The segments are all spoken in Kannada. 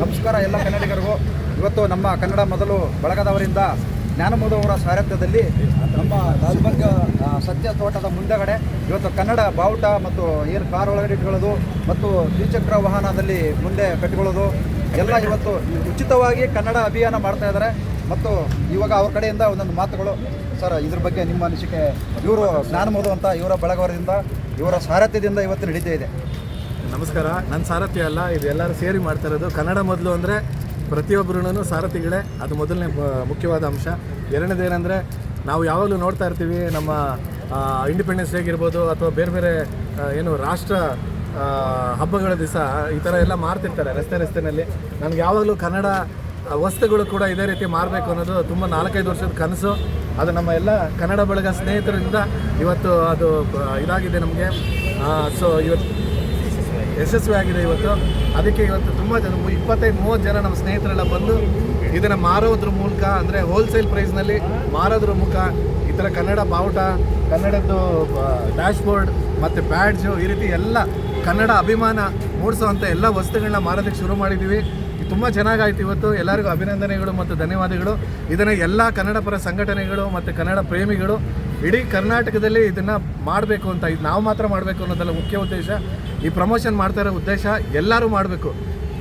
ನಮಸ್ಕಾರ ಎಲ್ಲ ಕನ್ನಡಿಗರಿಗೂ. ಇವತ್ತು ನಮ್ಮ ಕನ್ನಡ ಮೊದಲು ಬಳಗದವರಿಂದ ಜ್ಞಾನಮೋದವರ ಸಾರಥ್ಯದಲ್ಲಿ ನಮ್ಮ ಲಾಲ್ಬಾಗ್ ಆ, ಸತ್ಯ ತೋಟದ ಮುಂದೆಗಡೆ ಇವತ್ತು ಕನ್ನಡ ಬಾವುಟ ಮತ್ತು ಏನು ಕಾರ್ ಒಳಗಡೆ ಇಟ್ಕೊಳ್ಳೋದು ಮತ್ತು ದ್ವಿಚಕ್ರ ವಾಹನದಲ್ಲಿ ಮುಂದೆ ಕಟ್ಟಿಕೊಳ್ಳೋದು. ಎಲ್ಲ ಇವತ್ತು ಉಚಿತವಾಗಿ ಕನ್ನಡ ಅಭಿಯಾನ ಮಾಡ್ತಾ ಇದ್ದಾರೆ. ಮತ್ತು ಇವಾಗ ಅವ್ರ ಕಡೆಯಿಂದ ಒಂದೊಂದು ಮಾತುಗಳು. ಸರ್ ಇದ್ರ ಬಗ್ಗೆ ನಿಮ್ಮ ಅನಿಸಿಕೆ ಇವರು ಜ್ಞಾನಮೋದು ಅಂತ ಇವರ ಬಳಗವರದಿಂದ ಇವರ ಸಾರಥ್ಯದಿಂದ ಇವತ್ತು ನಡೀತಾ ಇದೆ. ನಮಸ್ಕಾರ. ನನ್ನ ಸಾರಥ್ಯ ಅಲ್ಲ, ಇದು ಎಲ್ಲರೂ ಸೇರಿ ಮಾಡ್ತಾ ಇರೋದು. ಕನ್ನಡ ಮೊದಲು ಅಂದರೆ ಪ್ರತಿಯೊಬ್ಬರೂ ಸಾರಥಿಗಳೇ ಅದು ಮೊದಲನೇ ಮುಖ್ಯವಾದ ಅಂಶ. ಎರಡನೇದೇನೆಂದರೆ ನಾವು ಯಾವಾಗಲೂ ನೋಡ್ತಾ ಇರ್ತೀವಿ, ನಮ್ಮ ಇಂಡಿಪೆಂಡೆನ್ಸ್ ಡೇ ಆಗಿರ್ಬೋದು ಅಥವಾ ಬೇರೆ ಬೇರೆ ಏನು ರಾಷ್ಟ್ರ ಹಬ್ಬಗಳ ದಿವಸ ಈ ಥರ ಎಲ್ಲ ಮಾರ್ತಿರ್ತಾರೆ ರಸ್ತೆ ರಸ್ತೆನಲ್ಲಿ. ನನಗೆ ಯಾವಾಗಲೂ ಕನ್ನಡ ವಸ್ತುಗಳು ಕೂಡ ಇದೇ ರೀತಿ ಮಾರಬೇಕು ಅನ್ನೋದು ತುಂಬ ನಾಲ್ಕೈದು ವರ್ಷದ ಕನಸು. ಅದು ನಮ್ಮ ಎಲ್ಲ ಕನ್ನಡ ಬಳಗ ಸ್ನೇಹಿತರಿಂದ ಇವತ್ತು ಅದು ಇದಾಗಿದೆ ನಮಗೆ. ಸೊ ಇವತ್ತು ಯಶಸ್ವಿ ಆಗಿದೆ ಇವತ್ತು. ಅದಕ್ಕೆ ಇವತ್ತು ತುಂಬ ಜನ, ಇಪ್ಪತ್ತೈದು, ಮೂವತ್ತು ಜನ ನಮ್ಮ ಸ್ನೇಹಿತರೆಲ್ಲ ಬಂದು ಇದನ್ನು ಮಾರೋದ್ರ ಮೂಲಕ, ಅಂದರೆ ಹೋಲ್ಸೇಲ್ ಪ್ರೈಸ್ನಲ್ಲಿ ಮಾರೋದ್ರ ಮುಖ, ಈ ಥರ ಕನ್ನಡ ಬಾವುಟ, ಕನ್ನಡದ್ದು ಡ್ಯಾಶ್ ಬೋರ್ಡ್ ಮತ್ತು ಬ್ಯಾಡ್ಜು ಈ ರೀತಿ ಎಲ್ಲ ಕನ್ನಡ ಅಭಿಮಾನ ಮೂಡಿಸುವಂಥ ಎಲ್ಲ ವಸ್ತುಗಳನ್ನ ಮಾರೋದಕ್ಕೆ ಶುರು ಮಾಡಿದ್ದೀವಿ ತುಂಬ ಚೆನ್ನಾಗಾಯ್ತು ಇವತ್ತು. ಎಲ್ಲರಿಗೂ ಅಭಿನಂದನೆಗಳು ಮತ್ತು ಧನ್ಯವಾದಗಳು. ಇದನ್ನು ಎಲ್ಲ ಕನ್ನಡ ಪರ ಸಂಘಟನೆಗಳು ಮತ್ತು ಕನ್ನಡ ಪ್ರೇಮಿಗಳು ಇಡೀ ಕರ್ನಾಟಕದಲ್ಲಿ ಇದನ್ನು ಮಾಡಬೇಕು ಅಂತ, ಇದು ನಾವು ಮಾತ್ರ ಮಾಡಬೇಕು ಅನ್ನೋದಲ್ಲ ಮುಖ್ಯ ಉದ್ದೇಶ. ಈ ಪ್ರಮೋಷನ್ ಮಾಡ್ತಾ ಇರೋ ಉದ್ದೇಶ ಎಲ್ಲರೂ ಮಾಡಬೇಕು.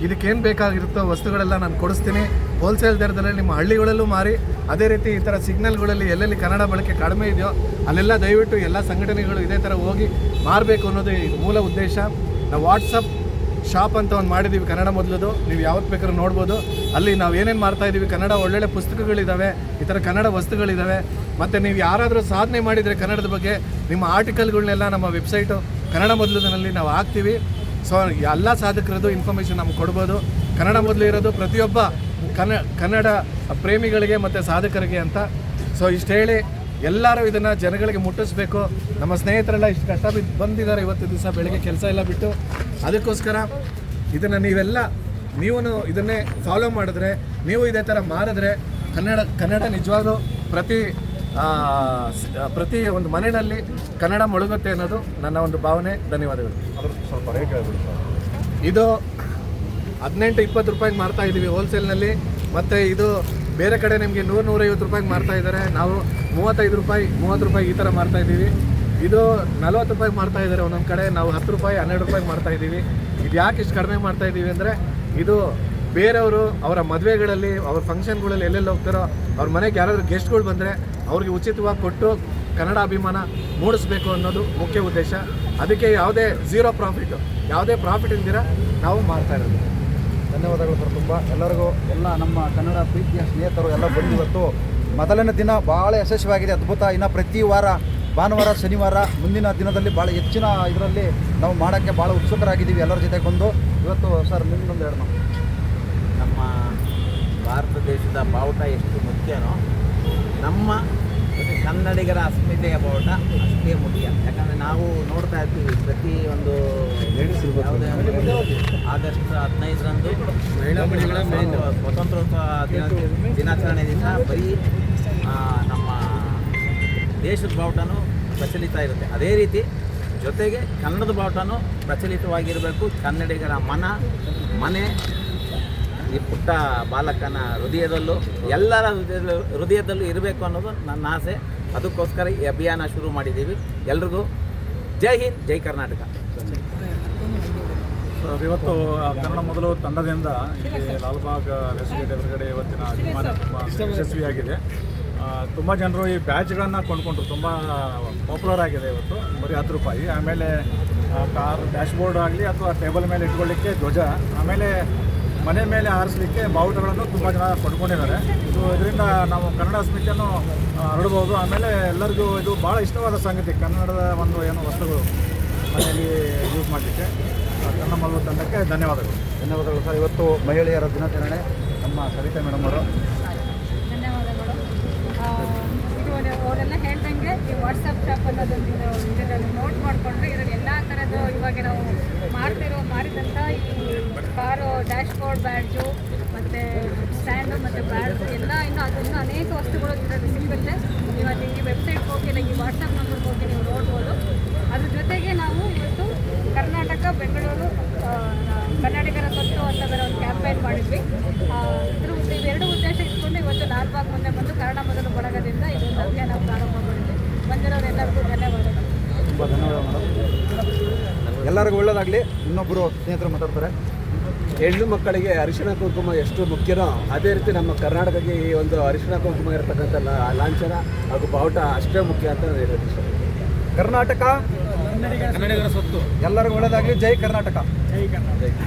ಇದಕ್ಕೇನು ಬೇಕಾಗಿರುತ್ತೋ ವಸ್ತುಗಳೆಲ್ಲ ನಾನು ಕೊಡಿಸ್ತೀನಿ. ಹೋಲ್ಸೇಲ್ ದರದಲ್ಲಿ ನಿಮ್ಮ ಹಳ್ಳಿಗಳಲ್ಲೂ ಮಾರಿ, ಅದೇ ರೀತಿ ಈ ಥರ ಸಿಗ್ನಲ್ಗಳಲ್ಲಿ ಎಲ್ಲೆಲ್ಲಿ ಕನ್ನಡ ಬಳಕೆ ಕಡಿಮೆ ಇದೆಯೋ ಅಲ್ಲೆಲ್ಲ ದಯವಿಟ್ಟು ಎಲ್ಲ ಸಂಘಟನೆಗಳು ಇದೇ ಥರ ಹೋಗಿ ಮಾರಬೇಕು ಅನ್ನೋದು ಇದು ಮೂಲ ಉದ್ದೇಶ. ನಾವು ವಾಟ್ಸಪ್ ಶಾಪ್ ಅಂತ ಒಂದು ಮಾಡಿದ್ದೀವಿ ಕನ್ನಡ ಮೊದಲದು. ನೀವು ಯಾವತ್ತು ಬೇಕಾದ್ರೂ ನೋಡ್ಬೋದು. ಅಲ್ಲಿ ನಾವು ಏನೇನು ಮಾಡ್ತಾ ಇದ್ದೀವಿ ಕನ್ನಡ ಒಳ್ಳೊಳ್ಳೆ ಪುಸ್ತಕಗಳಿದ್ದಾವೆ ಈ ಥರ ಕನ್ನಡ ವಸ್ತುಗಳಿದ್ದಾವೆ ಮತ್ತು ನೀವು ಯಾರಾದರೂ ಸಾಧನೆ ಮಾಡಿದರೆ ಕನ್ನಡದ ಬಗ್ಗೆ ನಿಮ್ಮ ಆರ್ಟಿಕಲ್ಗಳನ್ನೆಲ್ಲ ನಮ್ಮ ವೆಬ್ಸೈಟು, ಕನ್ನಡ ಮೊದಲದಲ್ಲಿ ನಾವು ಹಾಕ್ತೀವಿ. ಸೊ ಎಲ್ಲ ಸಾಧಕರದ್ದು ಇನ್ಫಾರ್ಮೇಷನ್ ನಮ್ಗೆ ಕೊಡ್ಬೋದು. ಕನ್ನಡ ಮೊದಲು ಇರೋದು ಪ್ರತಿಯೊಬ್ಬ ಕನ್ನ ಕನ್ನಡ ಪ್ರೇಮಿಗಳಿಗೆ ಮತ್ತು ಸಾಧಕರಿಗೆ ಅಂತ. ಸೊ ಇಷ್ಟು ಹೇಳಿ ಎಲ್ಲರೂ ಇದನ್ನು ಜನಗಳಿಗೆ ಮುಟ್ಟಿಸ್ಬೇಕು. ನಮ್ಮ ಸ್ನೇಹಿತರೆಲ್ಲ ಇಷ್ಟು ಕಷ್ಟ ಬಿದ್ದು ಬಂದಿದ್ದಾರೆ ಇವತ್ತು ದಿವಸ, ಬೆಳಗ್ಗೆ ಕೆಲಸ ಎಲ್ಲ ಬಿಟ್ಟು. ಅದಕ್ಕೋಸ್ಕರ ಇದನ್ನು ನೀವೆಲ್ಲ ನೀವು ಇದನ್ನೇ ಫಾಲೋ ಮಾಡಿದ್ರೆ, ನೀವು ಇದೇ ಥರ ಮಾಡಿದ್ರೆ ಕನ್ನಡ ಕನ್ನಡ ನಿಜವಾಗ್ಲೂ ಪ್ರತಿ ಪ್ರತಿ ಒಂದು ಮನೆಯಲ್ಲಿ ಕನ್ನಡ ಮುಳುಗುತ್ತೆ ಅನ್ನೋದು ನನ್ನ ಒಂದು ಭಾವನೆ. ಧನ್ಯವಾದಗಳು. ಸ್ವಲ್ಪ ಇದು ಹದಿನೆಂಟು, ಇಪ್ಪತ್ತು ರೂಪಾಯಿಗೆ ಮಾರ್ತಾ ಇದ್ದೀವಿ ಹೋಲ್ಸೇಲ್ನಲ್ಲಿ ಮತ್ತು ಇದು ಬೇರೆ ಕಡೆ ನಿಮಗೆ ನೂರು, ನೂರೈವತ್ತು ರೂಪಾಯಿಗೆ ಮಾರ್ತಾ ಇದ್ದಾರೆ. ನಾವು ಮೂವತ್ತೈದು ರೂಪಾಯಿ, ಮೂವತ್ತು ರೂಪಾಯಿ ಈ ಥರ ಮಾರ್ತಾ ಇದ್ದೀವಿ ಇದು ನಲ್ವತ್ತು ರೂಪಾಯಿಗೆ ಮಾಡ್ತಾ ಇದ್ದಾರೆ. ಒಂದೊಂದು ಕಡೆ ನಾವು ಹತ್ತು ರೂಪಾಯಿ, ಹನ್ನೆರಡು ರೂಪಾಯಿಗೆ ಮಾಡ್ತಾ ಇದ್ದೀವಿ. ಇದು ಯಾಕೆ ಇಷ್ಟು ಕಡಿಮೆ ಮಾಡ್ತಾ ಇದ್ದೀವಿ ಅಂದರೆ, ಇದು ಬೇರೆಯವರು ಅವರ ಮದುವೆಗಳಲ್ಲಿ, ಅವ್ರ ಫಂಕ್ಷನ್ಗಳಲ್ಲಿ ಎಲ್ಲೆಲ್ಲಿ ಹೋಗ್ತಾರೋ, ಅವ್ರ ಮನೆಗೆ ಯಾರಾದರೂ ಗೆಸ್ಟ್ಗಳು ಬಂದರೆ ಅವ್ರಿಗೆ ಉಚಿತವಾಗಿ ಕೊಟ್ಟು ಕನ್ನಡ ಅಭಿಮಾನ ಮೂಡಿಸ್ಬೇಕು ಅನ್ನೋದು ಮುಖ್ಯ ಉದ್ದೇಶ. ಅದಕ್ಕೆ ಯಾವುದೇ ಝೀರೋ ಪ್ರಾಫಿಟ್ ಯಾವುದೇ ಪ್ರಾಫಿಟ್ ಇಲ್ದಿರ ನಾವು ಮಾಡ್ತಾ ಇರೋದು. ಧನ್ಯವಾದಗಳು ಸರ್ ತುಂಬ. ಎಲ್ಲರಿಗೂ ಎಲ್ಲ ನಮ್ಮ ಕನ್ನಡ ಪ್ರೀತಿಯ ಸ್ನೇಹಿತರು ಎಲ್ಲ ಬಂದು ಇವತ್ತು ಮೊದಲನೇ ದಿನ ಭಾಳ ಯಶಸ್ವಿಯಾಗಿದೆ. ಅದ್ಭುತ. ಇನ್ನು ಪ್ರತಿ ವಾರ ಭಾನುವಾರ ಶನಿವಾರ ಮುಂದಿನ ದಿನದಲ್ಲಿ ಭಾಳ ಹೆಚ್ಚಿನ ಇದರಲ್ಲಿ ನಾವು ಮಾಡೋಕ್ಕೆ ಭಾಳ ಉತ್ಸುಕರಾಗಿದ್ದೀವಿ. ಎಲ್ಲರ ಜೊತೆ ಬಂದು ಇವತ್ತು ಸರ್ ನಿಮ್ಮದೊಂದು ಹೇಳೋಣ ನಮ್ಮ ಭಾರತ ದೇಶದ ಬಾವುಟ ಎಷ್ಟು ಮುಖ್ಯನೋ ನಮ್ಮ ಕನ್ನಡಿಗರ ಅಸ್ಮಿತೆಯ ಬಾವುಟ ಅಷ್ಟೇ ಮುಖ್ಯ. ಯಾಕಂದರೆ ನಾವು ನೋಡ್ತಾ ಇರ್ತೀವಿ ಪ್ರತಿ ಒಂದು ಯಾವುದೇ ಒಂದು ಆಗಸ್ಟ್ ಹದಿನೈದರಂದು ಸ್ವತಂತ್ರೋತ್ಸವ ದಿನಾಚರಣೆ ದಿನ ಬರೀ ಆ, ನಮ್ಮ ದೇಶದ ಬಾವುಟನೂ ಪ್ರಚಲಿತ ಇರುತ್ತೆ. ಅದೇ ರೀತಿ ಜೊತೆಗೆ ಕನ್ನಡದ ಬಾವುಟನೂ ಪ್ರಚಲಿತವಾಗಿರಬೇಕು. ಕನ್ನಡಿಗರ ಮನ, ಮನೆ, ಈ ಪುಟ್ಟ ಬಾಲಕನ ಹೃದಯದಲ್ಲೂ, ಎಲ್ಲರ ಹೃದಯದಲ್ಲೂ ಹೃದಯದಲ್ಲೂ ಇರಬೇಕು ಅನ್ನೋದು ನನ್ನ ಆಸೆ. ಅದಕ್ಕೋಸ್ಕರ ಈ ಅಭಿಯಾನ ಶುರು ಮಾಡಿದ್ದೀವಿ. ಎಲ್ರಿಗೂ ಜೈ ಹಿಂದ್, ಜೈ ಕರ್ನಾಟಕ. ಇವತ್ತು ಕನ್ನಡ ಮೊದಲು ತಂಡದಿಂದ ಇಲ್ಲಿ ಲಾಲ್ಬಾಗ್ ಎದುರುಗಡೆ ಇವತ್ತಿನ ಅಭಿಮಾನ ಯಶಸ್ವಿಯಾಗಿದೆ. ತುಂಬ ಜನರು ಈ ಬ್ಯಾಚ್ಗಳನ್ನು ಕೊಂಡ್ಕೊಂಡ್ರು. ತುಂಬ ಪಾಪ್ಯುಲರ್ ಆಗಿದೆ ಇವತ್ತು, ಬರೀ ಹತ್ತು ರೂಪಾಯಿ. ಆಮೇಲೆ ಕಾರ್ ಡ್ಯಾಶ್ಬೋರ್ಡ್ ಆಗಲಿ ಅಥವಾ ಟೇಬಲ್ ಮೇಲೆ ಇಟ್ಕೊಳ್ಳಿಕ್ಕೆ ಧ್ವಜ, ಆಮೇಲೆ ಮನೆ ಮೇಲೆ ಆರಿಸಲಿಕ್ಕೆ ಬಾವುಟಗಳನ್ನು ತುಂಬ ಜನ ಕೊಂಡ್ಕೊಂಡಿದ್ದಾರೆ. ಇದು ಇದರಿಂದ ನಾವು ಕನ್ನಡ ಸ್ಮಿತಿಯನ್ನು ಹರಡ್ಬೋದು. ಆಮೇಲೆ ಎಲ್ಲರಿಗೂ ಇದು ಭಾಳ ಇಷ್ಟವಾದ ಸಂಗತಿ, ಕನ್ನಡದ ಒಂದು ಏನು ವಸ್ತುಗಳು ಮನೆಯಲ್ಲಿ ಯೂಸ್ ಮಾಡಲಿಕ್ಕೆ. ಕನ್ನಡ ಮಲ್ಲು ತಂಡಕ್ಕೆ ಧನ್ಯವಾದಗಳು. ಧನ್ಯವಾದಗಳು ಸರ್. ಇವತ್ತು ಮಹಿಳೆಯರ ದಿನಾಚರಣೆ. ನಮ್ಮ ಸವಿತಾ ಮೇಡಮ್ ಅವರು ಧನ್ಯವಾದಗಳು ಆ, ಇದು ಒಂದು- ಅವರೆಲ್ಲ ಹೇಳ್ದಂಗೆ ಈ ವಾಟ್ಸಪ್ ಶಾಪ್ ಅನ್ನೋದೊಂದು ಇದರಲ್ಲಿ ನೋಟ್ ಮಾಡಿಕೊಂಡ್ರೆ ಇದರಲ್ಲಿ ಎಲ್ಲ ಥರದ್ದು ಇವಾಗ ನಾವು ಮಾಡ್ತಿರೋ ಮಾಡಿದಂಥ ಈ ಕಾರು ಡ್ಯಾಶ್ ಬೋರ್ಡ್ ಬ್ಯಾಡ್ಜು ಮತ್ತು ಸ್ಟ್ಯಾಂಡು ಮತ್ತು ಬ್ಯಾಡ್ಜು ಎಲ್ಲ ಇನ್ನು ಅದನ್ನು ಅನೇಕ ವಸ್ತುಗಳು ಇದರಲ್ಲಿ ಸಿಗುತ್ತೆ ಅಲ್ಲಿ ಈ ವೆಬ್ಸೈಟ್ಗೆ ಹೋಗಿ, ಇಲ್ಲ ಈ ವಾಟ್ಸಪ್ ನಂಬರ್ಗೆ ಹೋಗಿ ನೀವು ನೋಡ್ಬೋದು. ಅದ್ರ ಜೊತೆಗೆ ನಾವು ಇವತ್ತು ಕರ್ನಾಟಕ, ಬೆಂಗಳೂರು ಕರ್ನಾಟಕರ ಸ್ವತ್ತು ಅಂತ ಬರೋ ಒಂದು ಕ್ಯಾಂಪೇನ್ ಮಾಡಿದ್ವಿ. ಇದ್ರ ಇವೆರಡು ಉದ್ದೇಶ ಇಟ್ಕೊಂಡು ಇವತ್ತು ಲಾಲ್ಬಾಗ್ ಮುಂದೆ ಬಂದು ಕನ್ನಡ ಮೊದಲು ಇದೊಂದು ಅಭಿಯಾನ ಪ್ರಾರಂಭ ಮಾಡಿದ್ವಿ ಬಂದಿರೋರೆಲ್ಲರಿಗೂ ಧನ್ಯವಾದಗಳು. ತುಂಬ ಧನ್ಯವಾದ ಮೇಡಮ್ ಎಲ್ಲರಿಗೂ ಒಳ್ಳೆಯದಾಗಲಿ ಇನ್ನೊಬ್ಬರು ಸ್ನೇಹಿತರು ಮಾತಾಡ್ತಾರೆ. ಹೆಣ್ಣು ಮಕ್ಕಳಿಗೆ ಅರಿಶಿಣ ಕುಂಕುಮ ಎಷ್ಟು ಮುಖ್ಯನೋ ಅದೇ ರೀತಿ ನಮ್ಮ ಕರ್ನಾಟಕಕ್ಕೆ ಈ ಒಂದು ಅರಿಶಿಣ ಕುಂಕುಮ ಇರತಕ್ಕಂಥ ಲಾಂಛನ ಹಾಗೂ ಬಾವುಟ ಅಷ್ಟೇ ಮುಖ್ಯ ಅಂತ ನಾನು ಹೇಳೋದು. ಇಷ್ಟ ಕರ್ನಾಟಕ. ಕನ್ನಡಿಗರ ಸೊತ್ತು. ಎಲ್ಲರಿಗೂ ಒಳ್ಳೆಯದಾಗಲಿ ಜೈ ಕರ್ನಾಟಕ.